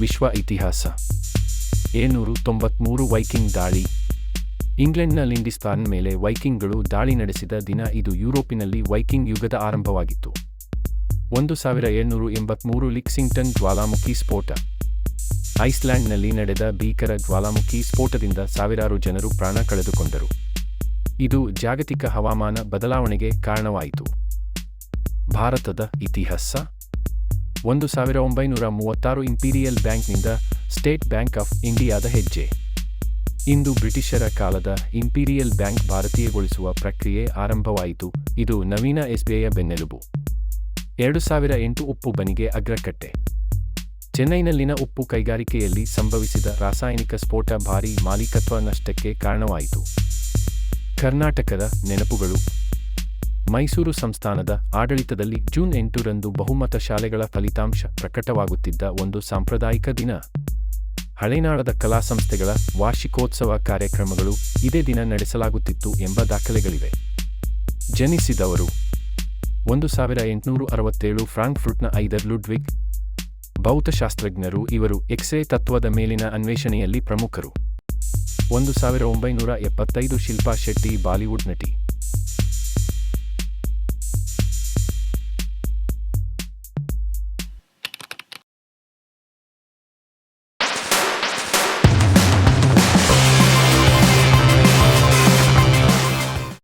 ವಿಶ್ವ ಇತಿಹಾಸ. ಏಳ್ನೂರು ತೊಂಬತ್ಮೂರು ವೈಕಿಂಗ್ ದಾಳಿ. ಇಂಗ್ಲೆಂಡ್ನ ಲಿಂಡಿಸ್ತಾನ್ ಮೇಲೆ ವೈಕಿಂಗ್ಗಳು ದಾಳಿ ನಡೆಸಿದ ದಿನ ಇದು ಯುರೋಪಿನಲ್ಲಿ ವೈಕಿಂಗ್ ಯುಗದ ಆರಂಭವಾಗಿತ್ತು. ಒಂದು ಸಾವಿರ ಏಳ್ನೂರು ಎಂಬತ್ಮೂರು ಲಿಕ್ಸಿಂಗ್ಟನ್ ಜ್ವಾಲಾಮುಖಿ ಸ್ಫೋಟ. ಐಸ್ಲ್ಯಾಂಡ್ನಲ್ಲಿ ನಡೆದ ಭೀಕರ ಜ್ವಾಲಾಮುಖಿ ಸ್ಫೋಟದಿಂದ ಸಾವಿರಾರು ಜನರು ಪ್ರಾಣ ಕಳೆದುಕೊಂಡರು. ಇದು ಜಾಗತಿಕ ಹವಾಮಾನ ಬದಲಾವಣೆಗೆ ಕಾರಣವಾಯಿತು. ಭಾರತದ ಇತಿಹಾಸ ಒಂದು ಸಾವಿರ ಒಂಬೈನೂರ ಮೂವತ್ತಾರು ಇಂಪೀರಿಯಲ್ ಬ್ಯಾಂಕ್ನಿಂದ ಸ್ಟೇಟ್ ಬ್ಯಾಂಕ್ ಆಫ್ ಇಂಡಿಯಾದ ಹೆಜ್ಜೆ. ಇಂದು ಬ್ರಿಟಿಷರ ಕಾಲದ ಇಂಪೀರಿಯಲ್ ಬ್ಯಾಂಕ್ ಭಾರತೀಯಗೊಳಿಸುವ ಪ್ರಕ್ರಿಯೆ ಆರಂಭವಾಯಿತು. ಇದು ನವೀನ ಎಸ್ಬಿಐಯ ಬೆನ್ನೆಲುಬು. ಎರಡು ಸಾವಿರ ಎಂಟು ಉಪ್ಪು ಬನಿಗೆ ಅಗ್ರಕಟ್ಟೆ. ಚೆನ್ನೈನಲ್ಲಿನ ಉಪ್ಪು ಕೈಗಾರಿಕೆಯಲ್ಲಿ ಸಂಭವಿಸಿದ ರಾಸಾಯನಿಕ ಸ್ಫೋಟ ಭಾರೀ ಮಾಲೀಕತ್ವ ನಷ್ಟಕ್ಕೆ ಕಾರಣವಾಯಿತು. ಕರ್ನಾಟಕದ ನೆನಪುಗಳು. ಮೈಸೂರು ಸಂಸ್ಥಾನದ ಆಡಳಿತದಲ್ಲಿ ಜೂನ್ ಎಂಟರಂದು ಬಹುಮತ ಶಾಲೆಗಳ ಫಲಿತಾಂಶ ಪ್ರಕಟವಾಗುತ್ತಿದ್ದ ಒಂದು ಸಾಂಪ್ರದಾಯಿಕ ದಿನ. ಹಳೆನಾಡದ ಕಲಾ ಸಂಸ್ಥೆಗಳ ವಾರ್ಷಿಕೋತ್ಸವ ಕಾರ್ಯಕ್ರಮಗಳು ಇದೇ ದಿನ ನಡೆಸಲಾಗುತ್ತಿತ್ತು ಎಂಬ ದಾಖಲೆಗಳಿವೆ. ಜನಿಸಿದವರು ಒಂದು ಸಾವಿರ ಎಂಟುನೂರು ಅರವತ್ತೇಳು ಫ್ರಾಂಕ್ಫುರ್ಟ್ನ ಐದರ್ ಲುಡ್ವಿಗ್, ಭೌತಶಾಸ್ತ್ರಜ್ಞರು, ಇವರು ಎಕ್ಸ್ರೇ ತತ್ವದ ಮೇಲಿನ ಅನ್ವೇಷಣೆಯಲ್ಲಿ ಪ್ರಮುಖರು. ಒಂದು ಸಾವಿರ ಒಂಬೈನೂರ ಎಪ್ಪತ್ತೈದು ಶಿಲ್ಪಾ ಶೆಟ್ಟಿ ಬಾಲಿವುಡ್ ನಟಿ.